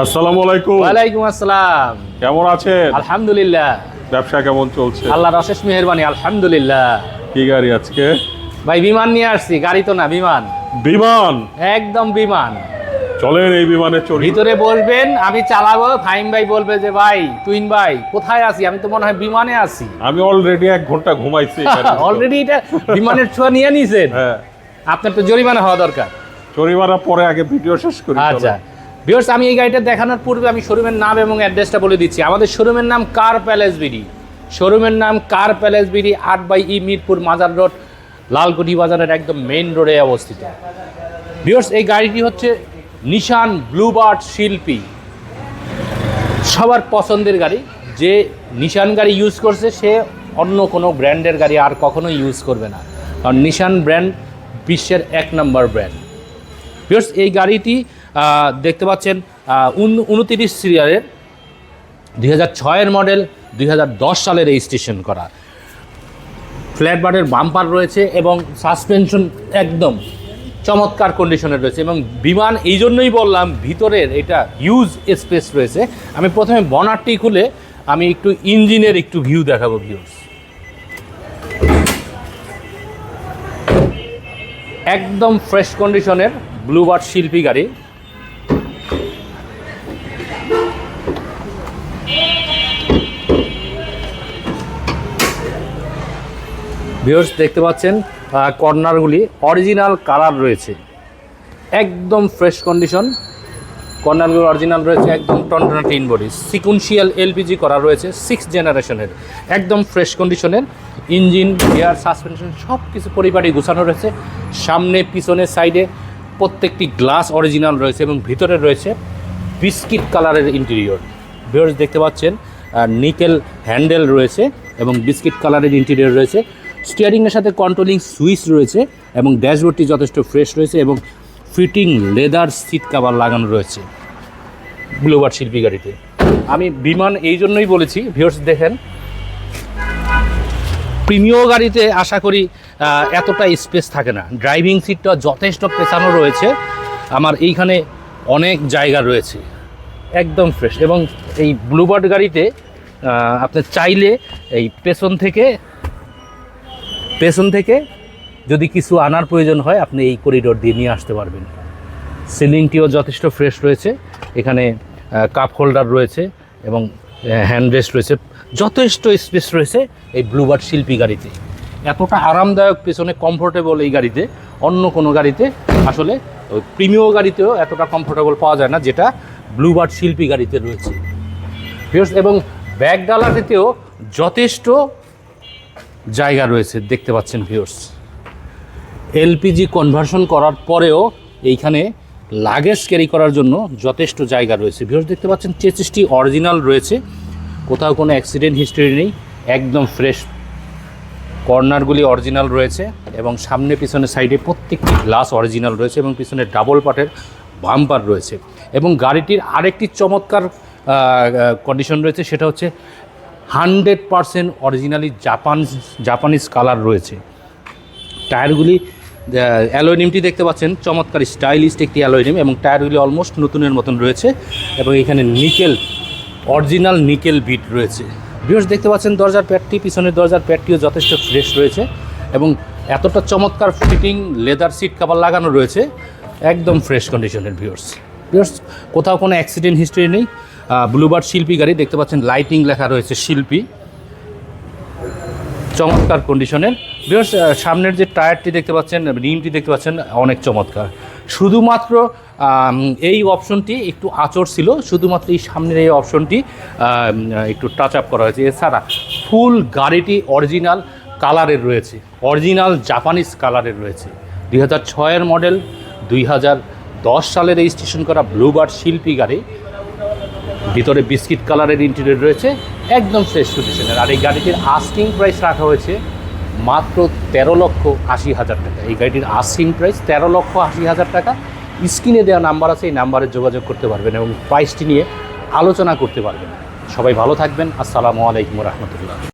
আসসালামু আলাইকুম। ওয়ালাইকুম আসসালাম। কেমন আছেন? আলহামদুলিল্লাহ। ব্যবসা কেমন চলছে? আল্লাহর অশেষ মেহরবানি আলহামদুলিল্লাহ। কি গাড়ি আজকে? ভাই বিমান নিয়ে আসছি গাড়ি তো না বিমান। বিমান? একদম বিমান। চলেন এই বিমানে চড়ি। ভিতরে বলবেন আমি চালাবো ফাইম ভাই বলবে যে ভাই তুইন ভাই কোথায় আছি? আমি তো মনে হয় বিমানে আছি। আমি অলরেডি এক ঘণ্টা ঘুমাইছি অলরেডি এটা বিমানের ছোঁয়া নিয়ে নিছেন? হ্যাঁ। আপনার তো জরিমানা হওয়া দরকার। চড়িমারা পরে আগে ভিডিও শেষ করি আচ্ছা। ভিউয়ার্স আমি এই গাড়িটা দেখানোর পূর্বে আমি শোরুমের নাম এবং অ্যাড্রেসটা বলে দিচ্ছি। আমাদের শোরুমের নাম কার প্যালেস বিডি শোরুমের নাম কার প্যালেস বিডি আট by E Mirpur Mazar road Lalkuthi বাজারের একদম মেইন রোডে অবস্থিত। ভিউয়ার্স এই গাড়িটি হচ্ছে নিশান ব্লুবার্ড শিল্পী সবার পছন্দের গাড়ি। যে নিশান গাড়ি ইউজ করছে, সে অন্য কোনো ব্র্যান্ডের গাড়ি আর কখনো ইউজ করবে না। কারণ নিশান ব্র্যান্ড বিশ্বের এক নম্বর ব্র্যান্ড ভিউয়ার্স এই গাড়িটি দেখতে পাচ্ছেন উনতিরিশ সিরিয়ালের দুই হাজার ছয়ের মডেল, দুই সালের রেজিস্ট্রেশন করা। ফ্ল্যাট বারের বাম্পার রয়েছে এবং সাসপেনশন একদম চমৎকার কন্ডিশনে রয়েছে এবং বিমান, এই জন্যই বললাম ভিতরের এটা হিউজ স্পেস রয়েছে। আমি প্রথমে বনারটি খুলে আমি একটু ইঞ্জিনের একটু ভিউ দেখাবো ভিউস একদম ফ্রেশ কন্ডিশনের ব্লুবার্ড শিল্পী গাড়ি। ভিউর্স দেখতে পাচ্ছেন কর্নারগুলি অরিজিনাল কালার রয়েছে। একদম ফ্রেশ কন্ডিশন কর্নারগুলো অরিজিনাল রয়েছে, একদম টনটনা টিন বডি সিকুন্সিয়াল এলপিজি করা রয়েছে সিক্স জেনারেশনের একদম ফ্রেশ কন্ডিশনের ইঞ্জিন গিয়ার সাসপেনশন সব কিছু পরিবারই গুছানো রয়েছে। সামনে, পিছনে সাইডে প্রত্যেকটি গ্লাস অরিজিনাল রয়েছে এবং ভিতরে রয়েছে বিস্কিট কালারের ইন্টেরিয়র ভিউয়ার্স, দেখতে পাচ্ছেন নিকেল হ্যান্ডেল রয়েছে এবং বিস্কিট কালারের ইন্টেরিয়র রয়েছে। স্টিয়ারিংয়ের সাথে কন্ট্রোলিং সুইচ রয়েছে এবং ড্যাশবোর্ডটি যথেষ্ট ফ্রেশ রয়েছে এবং ফিটিং লেদার সিট কাভার লাগানো রয়েছে ব্লুবার শিল্পী গাড়িতে। আমি বিমান এই জন্যই বলেছি ভিউয়ার্স দেখেন প্রিমিয় গাড়িতে আশা করি এতটা স্পেস থাকে না। ড্রাইভিং সিটটা যথেষ্ট পেছানো রয়েছে। আমার এইখানে অনেক জায়গা রয়েছে। একদম ফ্রেশ এবং এই ব্লুবার্ড গাড়িতে আপনি চাইলে এই পেছন থেকে পেছন থেকে যদি কিছু আনার প্রয়োজন হয়, আপনি এই করিডোর দিয়ে নিয়ে আসতে পারবেন। সিলিংটিও যথেষ্ট ফ্রেশ রয়েছে। এখানে কাপ হোল্ডার রয়েছে এবং হ্যান্ড রেস্ট রয়েছে। যথেষ্ট স্পেস রয়েছে এই ব্লুবার্ড শিল্পী গাড়িতে। এতটা আরামদায়ক পেছনে কমফোর্টেবল এই গাড়িতে। অন্য কোনো গাড়িতে আসলে ওই প্রিমিয় গাড়িতেও এতটা কমফোর্টেবল পাওয়া যায় না, যেটা ব্লুবার্ড শিল্পী গাড়িতে রয়েছে। এবং ব্যাগ ডালাটিতেও যথেষ্ট জায়গা রয়েছে, দেখতে পাচ্ছেন ভিউর্স এলপিজি কনভার্সন করার পরেও এইখানে লাগেজ ক্যারি করার জন্য যথেষ্ট জায়গা রয়েছে। ভিউর্স দেখতে পাচ্ছেন চেসিসটি অরিজিনাল রয়েছে। কোথাও কোনো অ্যাক্সিডেন্ট হিস্টরি নেই, একদম ফ্রেশ কর্নারগুলি অরিজিনাল রয়েছে এবং সামনে পিছনে সাইডে প্রত্যেকটি গ্লাস অরিজিনাল রয়েছে এবং পিছনে ডাবল পাটের বাম্পার রয়েছে। এবং গাড়িটির আরেকটি চমৎকার কন্ডিশন রয়েছে, সেটা হচ্ছে hundred percent originally Japan, Japanese colour রয়েছে। টায়ারগুলি অ্যালোনিমটি দেখতে পাচ্ছেন, চমৎকার স্টাইলিস্ট একটি অ্যালোনিম এবং টায়ারগুলি অলমোস্ট নতুনের মতন রয়েছে এবং এখানে নিকেল, অরিজিনাল নিকেল বিট রয়েছে। ভিউর্স দেখতে পাচ্ছেন, দরজার প্যাডটি, পিছনের দরজার প্যাডটিও যথেষ্ট ফ্রেশ রয়েছে এবং এতটা চমৎকার ফিটিং, লেদার সিট কাভার লাগানো রয়েছে, একদম ফ্রেশ কন্ডিশনের ভিউর্স কোথাও কোনো অ্যাক্সিডেন্ট হিস্ট্রি নেই। ব্লুবার্ড শিল্পী গাড়ি, দেখতে পাচ্ছেন লাইটিং লেখা রয়েছে শিল্পী। চমৎকার কন্ডিশনের বিকজ সামনের যে টায়ারটি দেখতে পাচ্ছেন, রিমটি দেখতে পাচ্ছেন, অনেক চমৎকার। শুধুমাত্র এই অপশনটি একটু আচর ছিল, শুধুমাত্র এই সামনের এই অপশনটি একটু টাচ আপ করা হয়েছে। এছাড়া ফুল গাড়িটি অরিজিনাল কালারের রয়েছে। অরিজিনাল জাপানিজ কালারের রয়েছে। দুই হাজার ছয়ের মডেল দুই হাজার দশ সালে রেজিস্ট্রেশন করা ব্লুবার্ড শিল্পী গাড়ি, ভিতরে বিস্কিট কালারের ইন্টেরিয়র রয়েছে, একদম ফ্রেশ কন্ডিশনের আর এই গাড়িটির আস্কিং প্রাইস রাখা হয়েছে মাত্র তেরো লক্ষ আশি হাজার টাকা। এই গাড়িটির আস্কিং প্রাইস তেরো লক্ষ আশি হাজার টাকা। স্ক্রিনে দেওয়া নাম্বার আছে, এই নাম্বারে যোগাযোগ করতে পারবেন এবং প্রাইসটি নিয়ে আলোচনা করতে পারবেন। সবাই ভালো থাকবেন। আসসালামু আলাইকুম রহমতুল্লাহ।